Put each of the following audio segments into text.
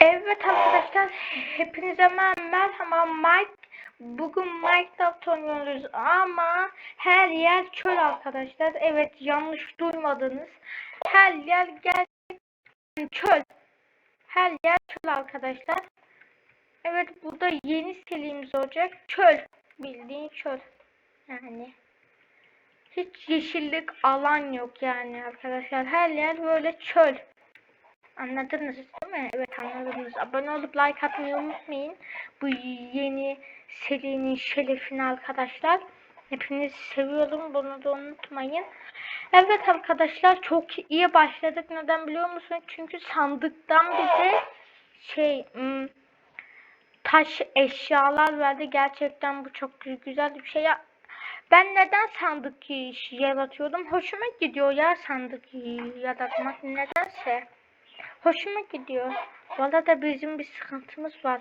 Evet arkadaşlar hepinize mer- merhaba Mike. Bugün Minecraft oynuyoruz ama her yer çöl arkadaşlar. Evet yanlış duymadınız. Her yer gerçekten çöl. Her yer çöl arkadaşlar. Evet burada yeni serimiz olacak. Çöl bildiğin çöl. Yani hiç yeşillik alan yok yani arkadaşlar. Her yer böyle çöl Anladınız değil mi? Evet anladınız. Abone olup like atmayı unutmayın. Bu yeni serinin şerefine arkadaşlar. Hepinizi seviyorum. Bunu da unutmayın. Evet arkadaşlar çok iyi başladık. Neden biliyor musun? Çünkü sandıktan bize şey ım, taş eşyalar verdi. Gerçekten bu çok güzel bir şey. Ben neden sandık yaratıyordum? Hoşuma gidiyor ya sandık yaratmak nedense. Hoşuma gidiyor. Valla da bizim bir sıkıntımız var.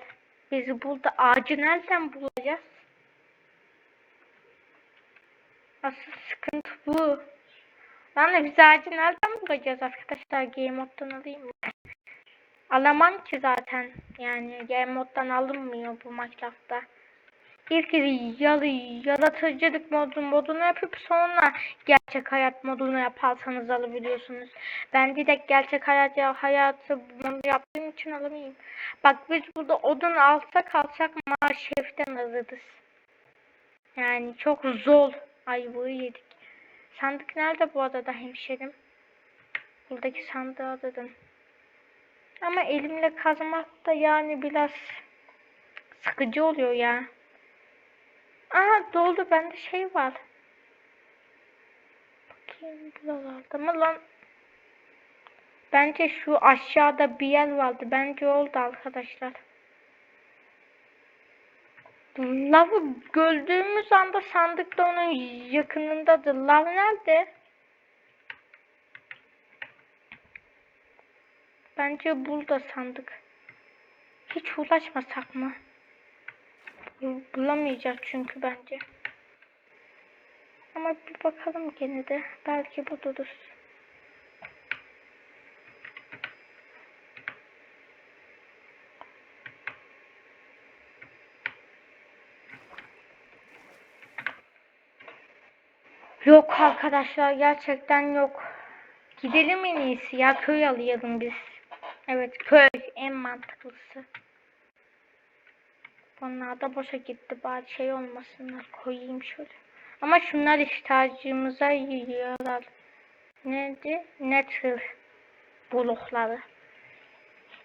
Biz burada ağacı nereden bulacağız? Asıl sıkıntı bu. Yani biz ağacı nereden bulacağız arkadaşlar? Game moddan alayım mı? Alamam ki zaten. Yani game moddan alınmıyor bu Minecraft'ta. İlk yalı, yaratıcılık modu, modunu yapıp sonra gerçek hayat modunu yaparsanız alabiliyorsunuz. Ben direkt gerçek hayat hayatı bunu yaptığım için alamayayım. Bak biz burada odun alsak alsak maaş şeften alırız. Yani çok zor ayvayı yedik. Sandık nerede bu adada hemşerim? Buradaki sandığı aradım. Ama elimle kazmak da yani biraz sıkıcı oluyor ya. Aa doldu bende şey var. Bakayım buralarda mı lan? Bence şu aşağıda bir yer vardı. Bence oldu arkadaşlar. Lavı gördüğümüz anda sandıkta onun yakınındadır. Lav nerede? Bence burada sandık. Hiç ulaşmasak mı? Bulamayacak çünkü bence. Ama bir bakalım gene de. Belki buluruz. Yok arkadaşlar gerçekten yok. Gidelim en iyisi ya köy alayalım biz. Evet köy en mantıklısı. Onlar da boşa gitti. Bari şey olmasınlar. Koyayım şöyle. Ama şunlar ihtiyacımıza yiyorlar. Neydi? Nether bulukları.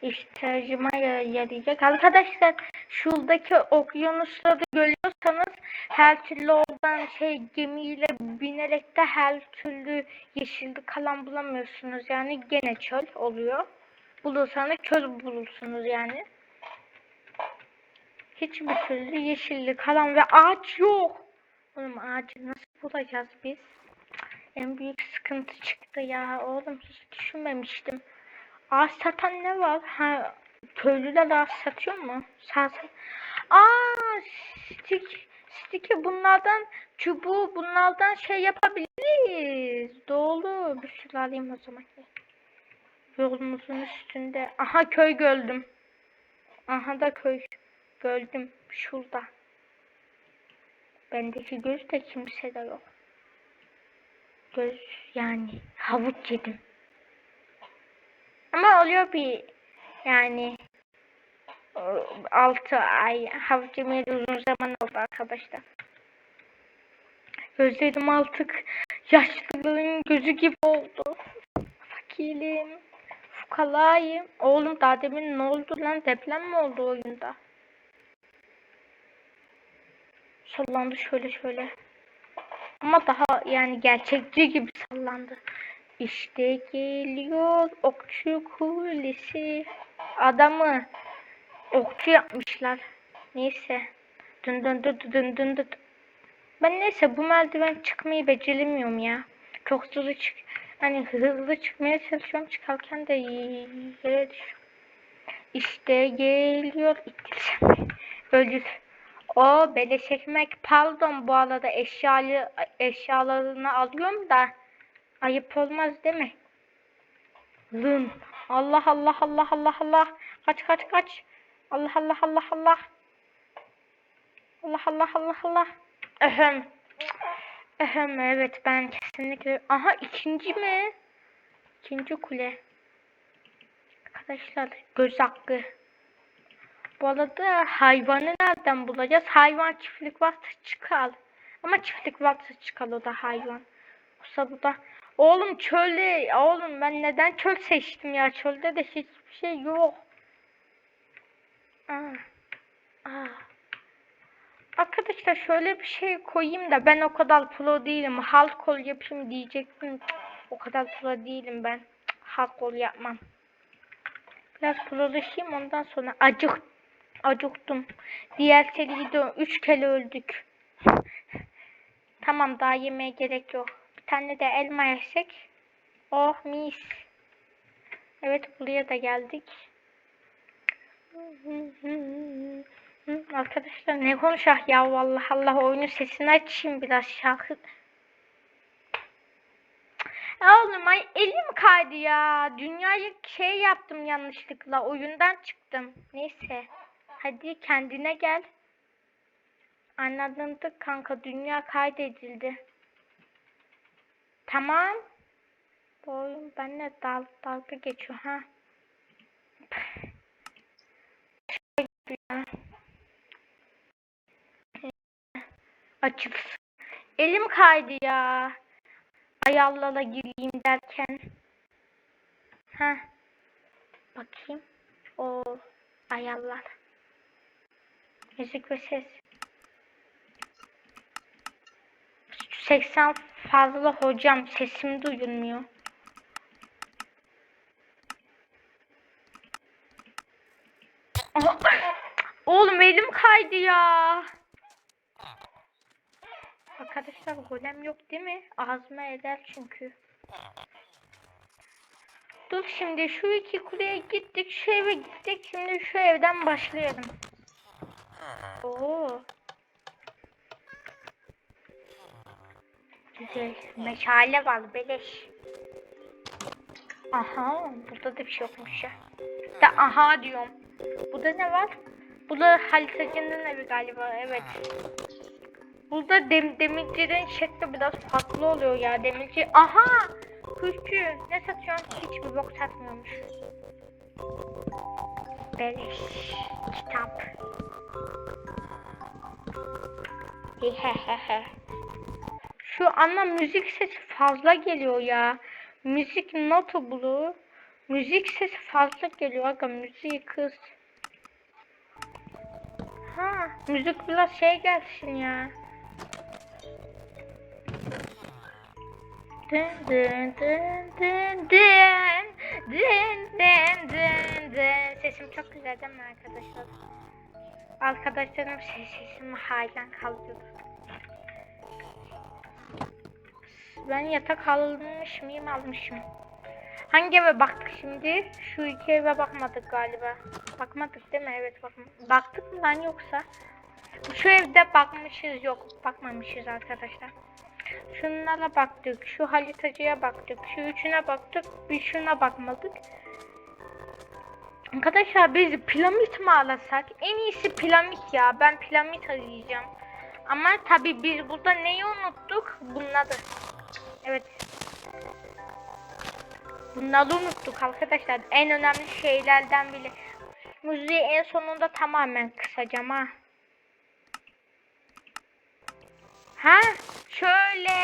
İhtiyacıma yarayacak. Arkadaşlar şuradaki okyanusları görüyorsanız her türlü oradan şey gemiyle binerek de her türlü yeşillik kalan bulamıyorsunuz. Yani gene çöl oluyor. Bulursanız çöl bulursunuz yani hiçbir türlü yeşillik kalan ve ağaç yok. Oğlum ağacı nasıl bulacağız biz? En büyük sıkıntı çıktı ya. Oğlum hiç düşünmemiştim. Ağaç satan ne var? Ha, köylüler ağaç satıyor mu? Satın. Aa, stik, stiki bunlardan çubuğu bunlardan şey yapabiliriz. Doğru. Bir sürü alayım o zaman. Yolumuzun üstünde. Aha köy gördüm. Aha da köy. Gördüm şurada. Bendeki göz de kimse de yok. Göz yani havuç yedim. Ama oluyor bir yani 6 ay havuç yemeye uzun zaman oldu arkadaşlar. Gözlerim artık yaşlılığın gözü gibi oldu. Fakirim. Fukalayım. Oğlum daha demin ne oldu lan? Deprem mi oldu oyunda? Sallandı şöyle şöyle. Ama daha yani gerçekçi gibi sallandı. İşte geliyor okçu kulesi. Adamı okçu yapmışlar. Neyse. Dın dın dın dın dın dın. Ben neyse bu merdiven çıkmayı beceremiyorum ya. Çok hızlı çık. Hani hızlı çıkmaya çalışıyorum çıkarken de yere düşüyorum. İşte geliyor. Öldür. O beleş ekmek pardon bu arada eşyalı eşyalarını alıyorum da ayıp olmaz değil mi? Lın Allah Allah Allah Allah Allah. Kaç kaç kaç. Allah Allah Allah Allah. Allah Allah Allah Allah. Ehem. Ehem evet ben kesinlikle. Aha ikinci mi? İkinci kule. Arkadaşlar göz hakkı. Bu arada hayvanı nereden bulacağız? Hayvan çiftlik varsa çıkar. Ama çiftlik varsa çıkar o da hayvan. Yoksa bu da... Oğlum çölde... Oğlum ben neden çöl seçtim ya? Çölde de hiçbir şey yok. Aa. Aa. Arkadaşlar şöyle bir şey koyayım da ben o kadar pro değilim. Halk kol yapayım diyecektim. O kadar pro değilim ben. Halk kol yapmam. Biraz prolaşayım ondan sonra acık acıktım. Diğer seride 3 kere öldük. tamam daha yemeye gerek yok. Bir tane de elma yersek. Oh mis. Evet buraya da geldik. Arkadaşlar ne konuşak ya vallahi Allah oyunun sesini açayım biraz şarkı. Oğlum ay elim kaydı ya. Dünyayı şey yaptım yanlışlıkla. Oyundan çıktım. Neyse. Hadi kendine gel. Anladık kanka. Dünya kaydedildi. Tamam. Bu oyun benimle dal dalga geçiyor ha. Açık. Elim kaydı ya. Ayallala gireyim derken. Ha. Bakayım. O ayallar. Müzik ve ses. 80 fazla hocam sesim duyulmuyor. Aha, Oğlum elim kaydı ya. Arkadaşlar golem yok değil mi? Ağzıma eder çünkü. Dur şimdi şu iki kuleye gittik, şu eve gittik. Şimdi şu evden başlayalım. Oo. Güzel. Meşale var beleş. Aha, burada da bir şey yokmuş ya. De aha diyorum. Burada ne var? Bu da haritacının evi galiba. Evet. Burada dem demircilerin şekli biraz farklı oluyor ya. Demirci... Aha! Kuşçu. Ne satıyorsun? Hiçbir bok satmıyormuş. Beleş. Kitap. Şu ana müzik sesi fazla geliyor ya. Müzik notu bulu. Müzik sesi fazla geliyor. Aga müziği kız. Ha, müzik biraz şey gelsin ya. Dın dın dın dın dın dın dın dın dın. Sesim çok güzel değil mi arkadaşlar? Arkadaşlarım ses sesimi halen kaldırdı. Ben yatak almış mıyım almışım. Hangi eve baktık şimdi? Şu iki eve bakmadık galiba. Bakmadık değil mi? Evet bakmadık. Baktık mı lan yoksa? Şu evde bakmışız yok. Bakmamışız arkadaşlar. Şunlara baktık. Şu haritacıya baktık. Şu üçüne baktık. Bir şuna bakmadık. Arkadaşlar biz piramit mi alasak? En iyisi piramit ya. Ben piramit arayacağım. Ama tabi biz burada neyi unuttuk? Bunları. Evet. Bunları unuttuk arkadaşlar. En önemli şeylerden biri. Müziği en sonunda tamamen kısacağım ha. Ha şöyle.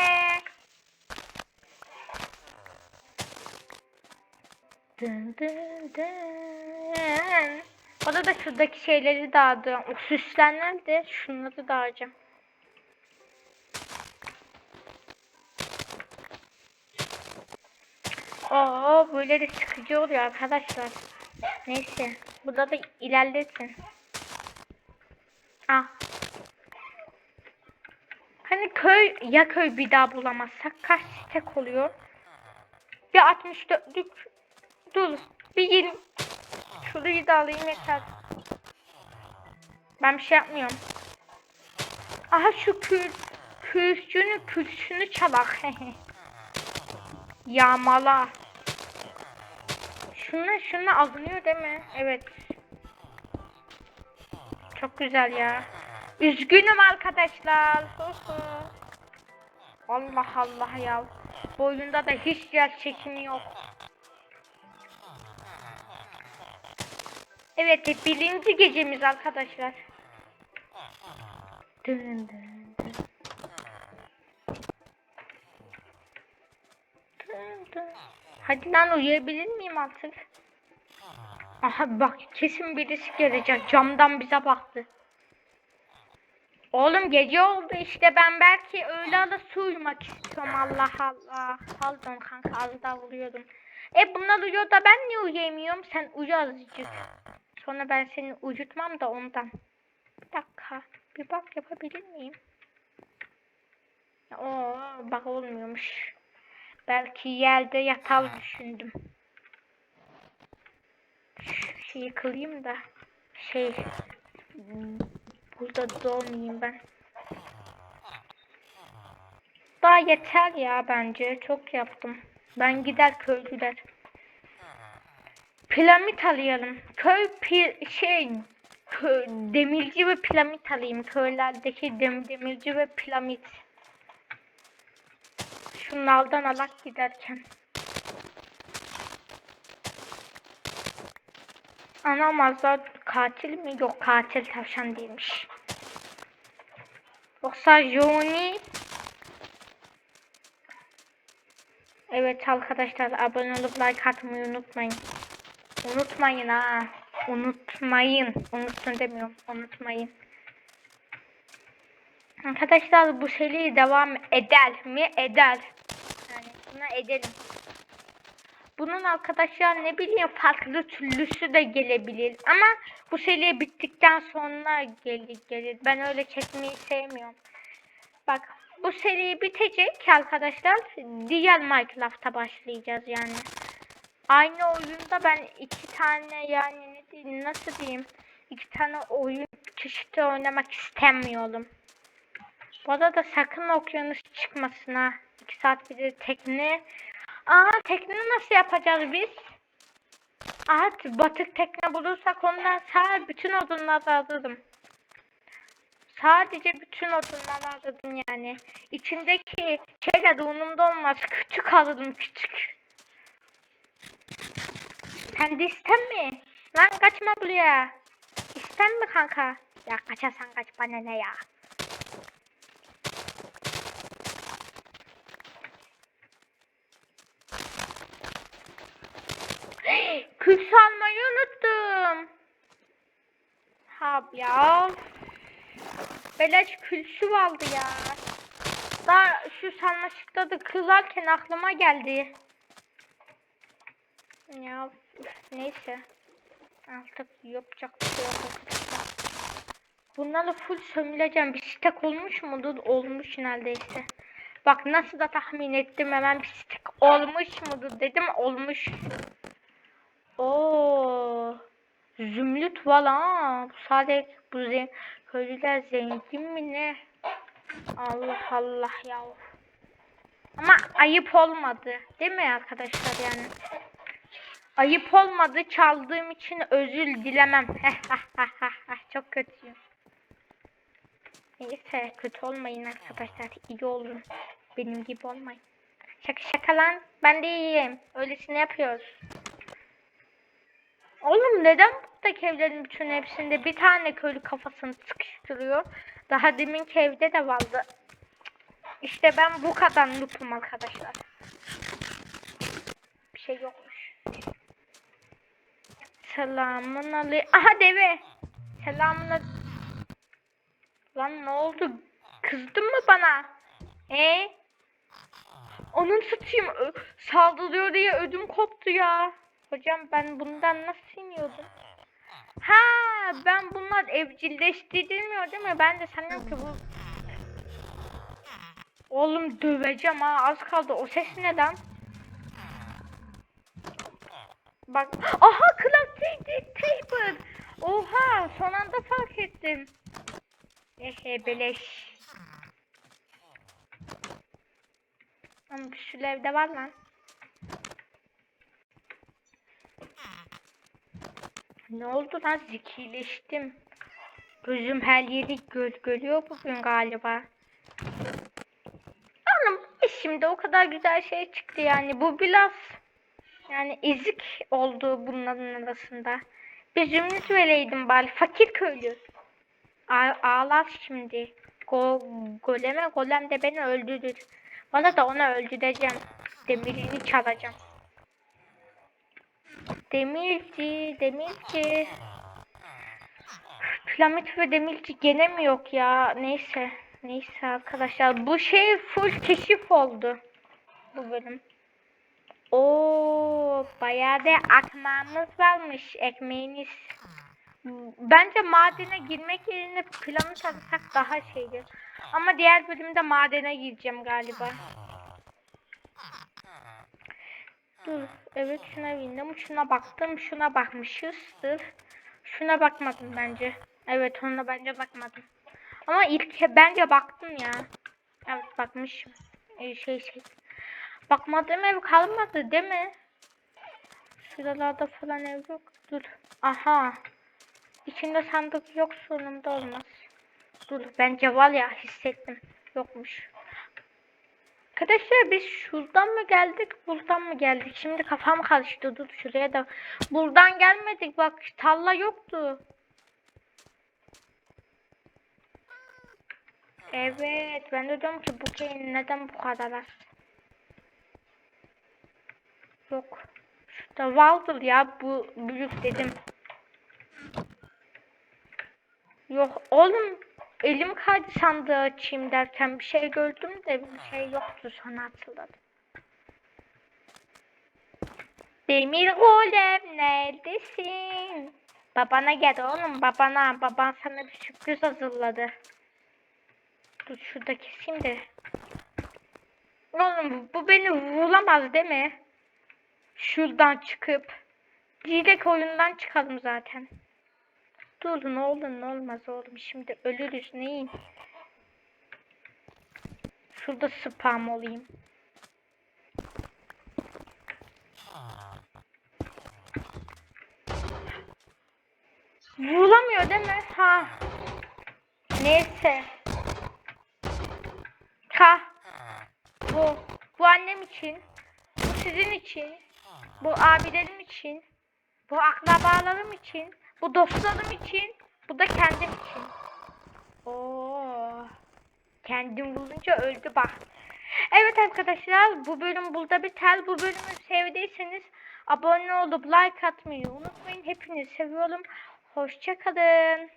Dın dın dın. Orada da şuradaki şeyleri dağıtıyorum. O süslenler de şunları dağıtacağım. Oo böyle de sıkıcı oluyor arkadaşlar. Neyse. Burada da ilerletin. Ah. Hani köy ya köy bir daha bulamazsak kaç tek oluyor? Bir 64'lük dur. Bir 20 şurayı da alayım yeter. Ben bir şey yapmıyorum. Aha şu kül külsünü külsünü çalak. Yağmala. Şu Şununla şununla alınıyor değil mi? Evet. Çok güzel ya. Üzgünüm arkadaşlar. Allah Allah ya. Bu oyunda da hiç yer çekimi yok. Evet birinci gecemiz arkadaşlar. Dın dın dın. Dın dın. Hadi lan uyuyabilir miyim artık? Aha bak kesin birisi gelecek. Camdan bize baktı. Oğlum gece oldu işte ben belki öğle arası uyumak istiyorum Allah Allah. Pardon kanka az daha uyuyordum. E bunlar uyuyor da ben niye uyuyamıyorum? Sen uyu azıcık. Sonra ben seni uyutmam da ondan. Bir dakika. Bir bak yapabilir miyim? Oo bak olmuyormuş. Belki yerde yatal düşündüm. Şu şeyi kılayım da şey burada doğmayayım ben. Daha yeter ya bence. Çok yaptım. Ben gider köylüler. Piramit alayalım. Köy pi şey kö, demirci ve piramit alayım. Köylerdeki dem, demirci ve piramit. Şunlardan alak giderken. Anam Azar katil mi? Yok katil tavşan değilmiş. Yoksa Joni Evet arkadaşlar abone olup like atmayı unutmayın. Unutmayın ha. Unutmayın. Unutun demiyorum. Unutmayın. Arkadaşlar bu seri devam eder mi? Eder. Yani buna edelim. Bunun arkadaşlar ne bileyim farklı türlüsü de gelebilir. Ama bu seri bittikten sonra gelir gelir. Ben öyle çekmeyi sevmiyorum. Bak bu seri bitecek arkadaşlar. Diğer Minecraft'a başlayacağız yani. Aynı oyunda ben iki tane yani ne diyeyim nasıl diyeyim iki tane oyun çeşitli oynamak istemiyorum. Bu arada sakın okyanus çıkmasın ha. İki saat bir tekne. Aa tekne nasıl yapacağız biz? Aha batık tekne bulursak ondan sağ bütün odunları alırım. Sadece bütün odunları alırım yani. İçindeki şeyler umurumda olmaz. Küçük alırım küçük. Sen de isten mi? Lan kaçma buraya. İsten mi kanka? Ya kaçarsan kaç bana ne ya. Kül salmayı unuttum. Hab ya. Beleş külsü vardı ya. Daha şu sarmaşıkta da kızarken aklıma geldi. Ya neyse. Artık yapacak bir şey yok. Bunlarla full sömüreceğim. Bir stek olmuş mudur? Olmuş neredeyse. Bak nasıl da tahmin ettim hemen bir stek olmuş mudur dedim olmuş. Oo. Zümrüt var ha. Bu sadece bu zen köylüler zengin mi ne? Allah Allah ya. Ama ayıp olmadı. Değil mi arkadaşlar yani? Ayıp olmadı. Çaldığım için özür dilemem. Çok kötüyüm. Neyse kötü olmayın arkadaşlar. İyi olun. Benim gibi olmayın. Şaka şaka lan. Ben de iyiyim. Öylesine yapıyoruz. Oğlum neden buradaki evlerin bütün hepsinde bir tane köylü kafasını sıkıştırıyor? Daha deminki evde de vardı. İşte ben bu kadar noob'um arkadaşlar. Bir şey yokmuş. Selamun aleyküm. Aha deve. Selamun aleyküm. Lan ne oldu? Kızdın mı bana? E? Onun satayım. Saldırıyor diye ödüm koptu ya. Hocam ben bundan nasıl iniyordum? Ha ben bunlar evcilleştirilmiyor değil mi? Ben de sanıyorum ki bu... Oğlum döveceğim ha az kaldı. O ses neden? Bak. Aha Cloud Paper. Oha son anda fark ettim. Ehe beleş. Ama şu evde var lan. Ne oldu lan zekileştim. Gözüm her yeri göl görüyor bugün galiba. Hanım şimdi o kadar güzel şey çıktı yani bu biraz yani ezik oldu bunların arasında. Bir zümrüt vereydim bari fakir köylü. A- ağlar şimdi. Go goleme golem de beni öldürür. Bana da onu öldüreceğim. Demirini çalacağım. Demirci, demirci. Piramit ve demirci gene mi yok ya? Neyse. Neyse arkadaşlar. Bu şey full keşif oldu. Bu bölüm. Oo, bayağı da akmağımız varmış. Ekmeğiniz. Bence madene girmek yerine planı tanısak daha şeydir. Ama diğer bölümde madene gireceğim galiba. Dur. Evet şuna bindim. Şuna baktım. Şuna bakmışızdır. Şuna bakmadım bence. Evet ona bence bakmadım. Ama ilk bence baktım ya. Evet bakmışım. Ee, şey şey. Bakmadığım ev kalmadı değil mi? Şuralarda falan ev yok. Dur. Aha. İçinde sandık yok sonunda olmaz. Dur bence var ya hissettim. Yokmuş. Arkadaşlar biz şuradan mı geldik buradan mı geldik? Şimdi kafam karıştı. Dur şuraya da. Buradan gelmedik bak tarla yoktu. Evet ben de diyorum ki bu köyün neden bu kadar az? Yok. Şurada vardır ya bu büyük dedim. Yok oğlum elim kaydı sandığı açayım derken bir şey gördüm de bir şey yoktu sonra hatırladım. Demir golem neredesin? Babana gel oğlum babana. Baban sana bir sürpriz hazırladı. Dur şurada keseyim de. Oğlum bu beni vuramaz değil mi? Şuradan çıkıp. Direkt oyundan çıkalım zaten. Dur ne olur ne olmaz oğlum şimdi ölürüz neyin? Şurada spam olayım. Vurulamıyor değil mi? Ha. Neyse. Ha. Bu. Bu annem için. Bu sizin için. Bu abilerim için. Bu akrabalarım için. Bu dostlarım için. Bu da kendim için. Oo. Kendim bulunca öldü bak. Evet arkadaşlar bu bölüm burada biter. Bu bölümü sevdiyseniz abone olup like atmayı unutmayın. Hepinizi seviyorum. Hoşçakalın.